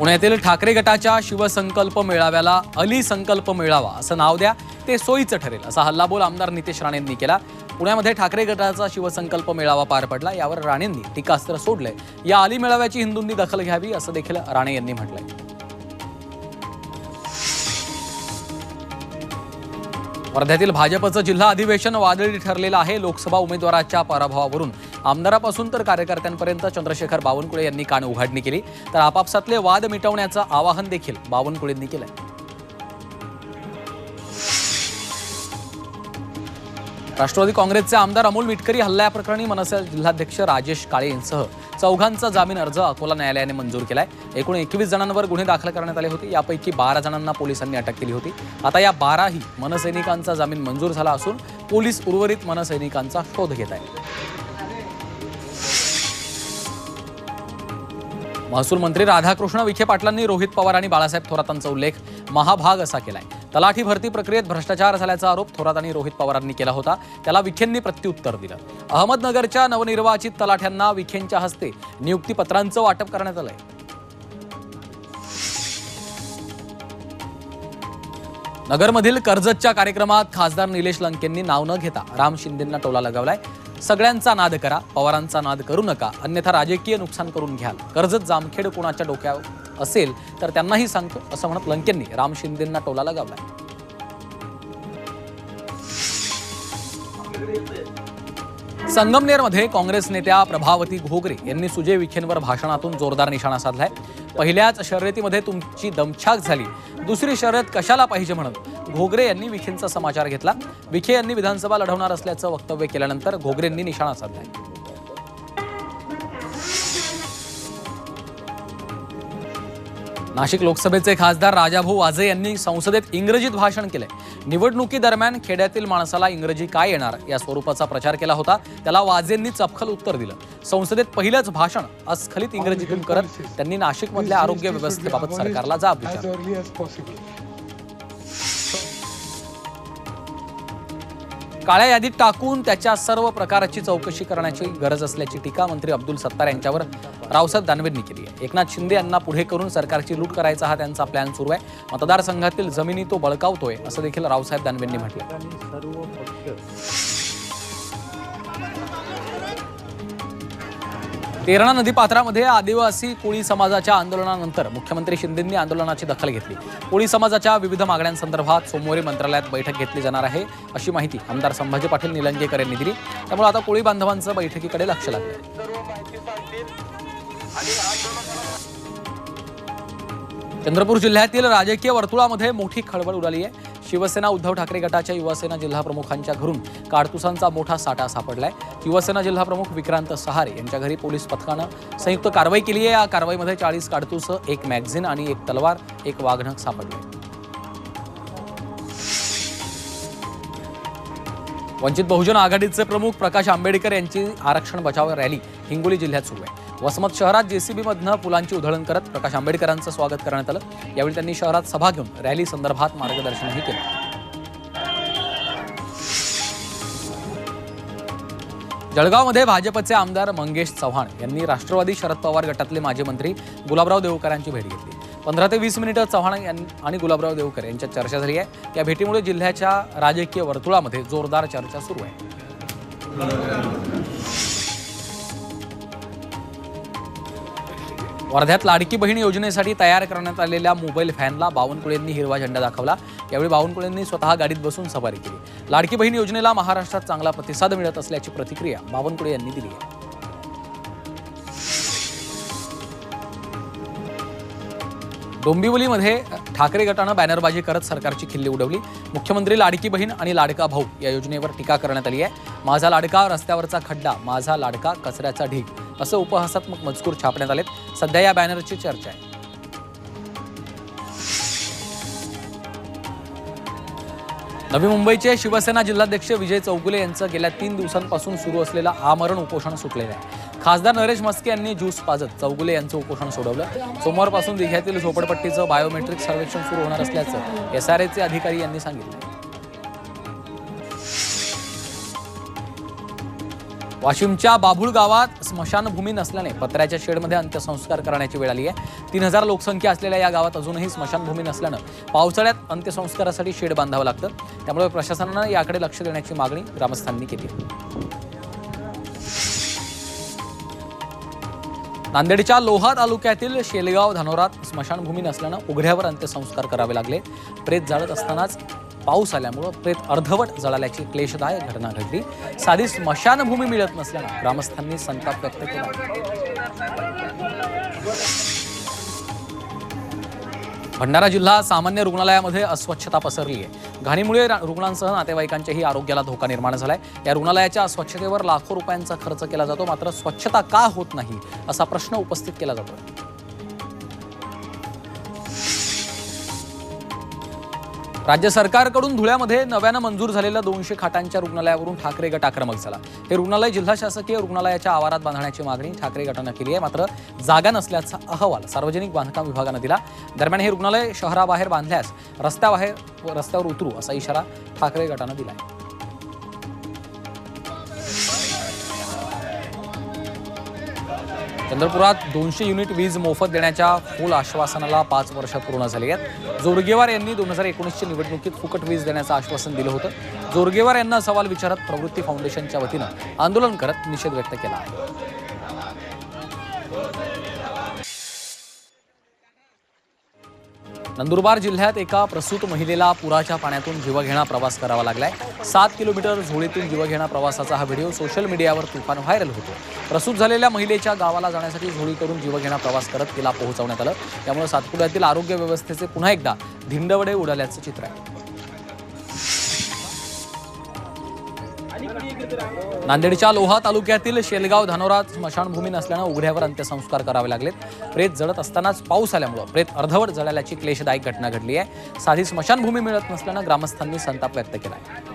पुण्यातील ठाकरे गटाच्या शिवसंकल्प मेळाव्याला अली संकल्प मेळावा असं नाव द्या ते सोयीचं ठरेल असा हल्लाबोल आमदार नितेश राणेंनी केला. पुण्यामध्ये ठाकरे गटाचा शिवसंकल्प मेळावा पार पडला यावर राणेंनी टीकास्त्र सोडलंय. या अली मेळाव्याची हिंदूंनी दखल घ्यावी असं देखील राणे यांनी म्हटलंय. वर्ध्यातील भाजपचं जिल्हा अधिवेशन वादळी ठरलेलं आहे लोकसभा उमेदवाराच्या पराभवावरून. आमदारापासून तर कार्यकर्त्यांपर्यंत चंद्रशेखर बावनकुळे यांनी कान उघाडणी केली. तर आपापसातले वाद मिटवण्याचं आवाहन देखील बावनकुळेंनी केलंय. राष्ट्रवादी काँग्रेसचे आमदार अमोल मिटकरी हल्ल्याप्रकरणी मनसे जिल्हाध्यक्ष राजेश काळे यांसह चौघांचा जामीन अर्ज अकोला न्यायालयाने मंजूर केलाय. एकूण एकवीस जणांवर गुन्हे दाखल करण्यात आले होते. यापैकी बारा जणांना पोलिसांनी अटक केली होती. आता या बाराही मनसैनिकांचा जामीन मंजूर झाला असून पोलीस उर्वरित मनसैनिकांचा शोध घेत आहेत. महसूल मंत्री राधाकृष्ण विखे पाटलांनी रोहित पवार आणि बाळासाहेब थोरातांचा उल्लेख महाभाग असा केलाय. तलाठी भरती प्रक्रियेत भ्रष्टाचार झाल्याचा आरोप थोरात आणि रोहित पवारांनी केला होता. त्याला विखेंनी प्रत्युत्तर दिलं. अहमदनगरच्या नवनिर्वाचित तलाठ्यांना विखेंच्या हस्ते नियुक्तीपत्रांचं वाटप करण्यात आलंय. नगरमधील कर्जतच्या कार्यक्रमात खासदार निलेश लंकेंनी नाव न घेता राम शिंदेंना टोला लगावलाय. सगळ्यांचा नाद करा पवारांचा नाद करू नका अन्यथा राजकीय नुकसान करून घ्याल. कर्जत जामखेड कोणाच्या डोक्यावर असेल तर त्यांनाही सांगतो असं म्हणत लंकेंनी राम शिंदेंना टोला लगावलाय संगमनेरमध्ये काँग्रेस नेत्या प्रभावती घोगरे यांनी सुजय विखेंवर भाषणातून जोरदार निशाणा साधलाय. पहिल्याच शर्यतीमध्ये तुमची दमछाक झाली. दुसरी शर्यत कशाला पाहिजे म्हणत घोगरे यांनी विखेंचा समाचार घेतला. विखे यांनी विधानसभा लढवणार असल्याचं वक्तव्य केल्यानंतर घोगरेंनी निशाणा साधलाय नाशिक लोकसभेचे खासदार राजाभाऊ वाजे यांनी संसदेत इंग्रजीत भाषण केलंय. निवडणुकीदरम्यान खेड्यातील माणसाला इंग्रजी काय येणार या स्वरूपाचा प्रचार केला होता. त्याला वाजेंनी चपखल उत्तर दिलं. संसदेत पहिलंच भाषण अस्खलित इंग्रजीतून करत त्यांनी नाशिकमधल्या आरोग्य व्यवस्थेबाबत सरकारला जाब विचारला. काळ्या यादीत टाकून त्याच्या सर्व प्रकारची चौकशी करण्याची गरज असल्याची टीका मंत्री अब्दुल सत्तार यांच्यावर रावसाहेब दानवेंनी केली आहे. एकनाथ शिंदे यांना पुढे करून सरकारची लूट करायचा हा त्यांचा प्लॅन सुरू आहे. मतदारसंघातील जमिनी तो बळकावतोय असं देखील रावसाहेब दानवेंनी म्हटलं तेरणा नदीपात्रामध्ये आदिवासी कोळी समाजाच्या आंदोलनानंतर मुख्यमंत्री शिंदेंनी आंदोलनाची दखल घेतली. कोळी समाजाच्या विविध मागण्यांसंदर्भात सोमवारी मंत्रालयात बैठक घेतली जाणार आहे अशी माहिती आमदार संभाजी पाटील निलंगेकर यांनी दिली. त्यामुळे आता कोळी बांधवांचं बैठकीकडे लक्ष लागलं चंद्रपूर जिल्ह्यातील राजकीय वर्तुळामध्ये मोठी खळबळ उडाली आहे. शिवसेना उद्धव ठाकरे गटाच्या युवासेना जिल्हा प्रमुखांच्या घरून काडतुसांचा मोठा साठा सापडलाय. युवासेना जिल्हाप्रमुख विक्रांत सहारे यांच्या घरी पोलीस पथकानं संयुक्त कारवाई केली आहे. या कारवाईमध्ये चाळीस काडतुस एक मॅगझिन आणि एक तलवार एक वाघनख सापडले. वंचित बहुजन आघाडीचे प्रमुख प्रकाश आंबेडकर यांची आरक्षण बचाव रॅली हिंगोली जिल्ह्यात सुरू आहे. वसमत शहरात जेसीबीमधनं पुलांची उधळण करत प्रकाश आंबेडकरांचं स्वागत करण्यात आलं. यावेळी त्यांनी शहरात सभा घेऊन रॅली संदर्भात मार्गदर्शनही केलं. जळगावमध्ये भाजपचे आमदार मंगेश चव्हाण यांनी राष्ट्रवादी शरद पवार गटातले माजी मंत्री गुलाबराव देवकर यांची भेट घेतली. पंधरा ते वीस मिनिटं चव्हाण यां- आणि गुलाबराव देवकर यांच्यात चर्चा झाली आहे. या भेटीमुळे जिल्ह्याच्या राजकीय वर्तुळामध्ये जोरदार चर्चा सुरू आहे. वर्ध्यात लाडकी बहीण योजनेसाठी तयार करण्यात आलेल्या मोबाईल व्हॅनला बावनकुळेंनी हिरवा झेंडा दाखवला. यावेळी बावनकुळेंनी स्वतः गाडीत बसून सवारी केली. लाडकी बहीण योजनेला महाराष्ट्रात चांगला प्रतिसाद मिळत असल्याची प्रतिक्रिया बावनकुळे यांनी दिली आहे. डोंबिवलीमध्ये ठाकरे गटानं बॅनरबाजी करत सरकारची खिल्ली उडवली. मुख्यमंत्री लाडकी बहीण आणि लाडका भाऊ या योजनेवर टीका करण्यात आली आहे. माझा लाडका रस्त्यावरचा खड्डा माझा लाडका कचऱ्याचा ढीग असं उपहासात्मक मजकूर छापण्यात आलेत. सध्या या बॅनरची चर्चा आहे. नवी मुंबईचे शिवसेना जिल्हाध्यक्ष विजय चौगुले यांचं गेल्या तीन दिवसांपासून सुरू असलेलं आमरण उपोषण सुटलेलं आहे. खासदार नरेश मस्के यांनी ज्यूस पाजत चौगुले यांचं उपोषण सोडवलं. सोमवारपासून दिघ्यातील झोपडपट्टीचं बायोमेट्रिक सर्वेक्षण सुरू होणार असल्याचं एसआरएचे अधिकारी यांनी सांगितलं. वाशिमच्या बाभुळ गावात स्मशानभूमी नसल्याने पत्र्याच्या शेडमध्ये अंत्यसंस्कार करण्याची वेळ आली आहे. तीन हजार लोकसंख्या असलेल्या या गावात अजूनही स्मशानभूमी नसल्यानं पावसाळ्यात अंत्यसंस्कारासाठी शेड बांधावं लागतं. त्यामुळे प्रशासनानं याकडे लक्ष देण्याची मागणी ग्रामस्थांनी केली नांदेडच्या लोहा तालुक्यातील शेलगाव धानोरात स्मशानभूमी नसल्यानं उघड्यावर अंत्यसंस्कार करावे लागले. प्रेत जाळत असतानाच पाऊस आल्यामुळं प्रेत अर्धवट जळाल्याची क्लेशदायक घटना घडली. साधी स्मशानभूमी मिळत नसल्यानं ग्रामस्थांनी संताप व्यक्त केला. भंडारा जिल्हा सामान्य रुग्णालयामध्ये अस्वच्छता पसरली आहे घाणीमुळे रुग्णांसह नातेवाईकांच्याही आरोग्याला धोका निर्माण झालाय. या रुग्णालयाच्या अस्वच्छतेवर लाखो रुपयांचा खर्च केला जातो मात्र स्वच्छता का होत नाही असा प्रश्न उपस्थित केला जातो राज्य सरकारकडून धुळ्यामध्ये नव्यानं मंजूर झालेल्या दोनशे खाटांच्या रुग्णालयावरून ठाकरे गट आक्रमक झाला. हे रुग्णालय जिल्हा शासकीय रुग्णालयाच्या आवारात बांधण्याची मागणी ठाकरे गटानं केली आहे. मात्र जागा नसल्याचा अहवाल सार्वजनिक बांधकाम विभागानं दिला. दरम्यान हे रुग्णालय शहराबाहेर बांधल्यास रस्त्याबाहेर रस्त्यावर उतरू असा इशारा ठाकरे गटानं दिला आहे चंद्रपुरात दोनशे युनिट वीज मोफत देण्याच्या फुल आश्वासनाला पाच वर्ष पूर्ण झाली आहेत. जोरगेवार यांनी दोन हजार एकोणीसच्या निवडणुकीत फुकट वीज देण्याचं आश्वासन दिलं होतं. जोरगेवार यांना सवाल विचारत प्रवृत्ती फाउंडेशनच्या वतीनं आंदोलन करत निषेध व्यक्त केला आहे. नंदुरबार जिल्ह्यात एका प्रसूत महिलेला पुराच्या पाण्यातून जीवघेणा प्रवास करावा लागलाय. सात किलोमीटर झोळीतून जीवघेणा प्रवासाचा हा व्हिडिओ सोशल मीडियावर तुफान व्हायरल होतो. प्रसूत झालेल्या महिलेच्या गावाला जाण्यासाठी झोळी करून जीवघेणा प्रवास करत तिला पोहोचवण्यात आलं. त्यामुळे सातपुड्यातील आरोग्य व्यवस्थेचे पुन्हा एकदा धिंडवडे उडाल्याचं चित्र आहे. नांदेडच्या लोहा तालुक्यातील शेलगाव धानोरा स्मशानभूमी नसल्यानं उघड्यावर अंत्यसंस्कार करावे लागलेत. प्रेत जळत असतानाच पाऊस आल्यामुळं प्रेत अर्धवट जळाल्याची क्लेशदायक घटना घडली आहे. साधी स्मशानभूमी मिळत नसल्यानं ग्रामस्थांनी संताप व्यक्त केला आहे